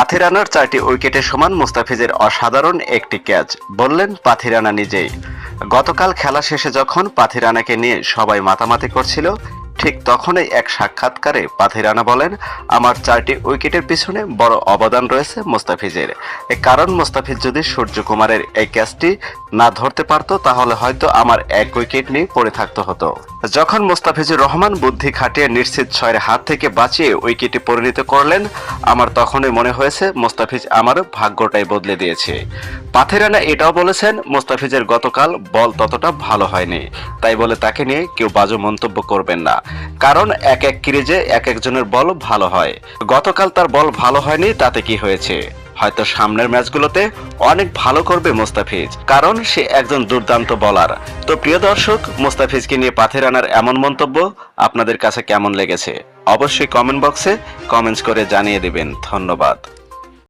পাথিরানার চারটি উইকেটে সমান মুস্তাফিজের অসাধারণ একটি ক্যাচ, বললেন পাথিরানা নিজেই। গতকাল খেলা শেষে যখন পাথিরানাকে নিয়ে সবাই মাতামাতি করছিল, ঠিক তখনই এক সাক্ষাৎকারে পাথিরানা বলেন, আমার চারটি উইকেটের পিছনে বড় অবদান রয়েছে মুস্তাফিজের। কারণ মুস্তাফিজ যদি সূর্যকুমারের এই ক্যাচটি না ধরতে পারতো, তাহলে হয়তো আমার এক উইকেট নিয়ে পড়ে থাকতে হতো। যখন মুস্তাফিজুর রহমান বুদ্ধি খাটিয়ে নিশ্চিত ছয়ের হাত থেকে বাঁচিয়ে উইকেটে পরিণত করলেন, আমার তখনই মনে হয়েছে মোস্তাফিজ আমার ভাগ্যটাই বদলে দিয়েছে। পাথেরানা এটাও বলেছেন, মোস্তাফিজের গতকাল বল ততটা ভালো হয়নি। তাই বলে তাকে নিয়ে কেউ বাজে মন্তব্য করবেন না। কারণ এক এক ক্রিজে এক একজনের বল ভালো হয়। গতকাল তার বল ভালো হয়নি, তাতে কি হয়েছে? হয়তো সামনের ম্যাচগুলোতে অনেক ভালো করবে মোস্তাফিজ, কারণ সে একজন দুর্দান্ত বলার তো প্রিয় দর্শক, মোস্তাফিজকে নিয়ে পাথে রানার এমন মন্তব্য আপনাদের কাছে কেমন লেগেছে? অবশ্যই কমেন্ট বক্সে কমেন্টস করে জানিয়ে দেবেন। ধন্যবাদ।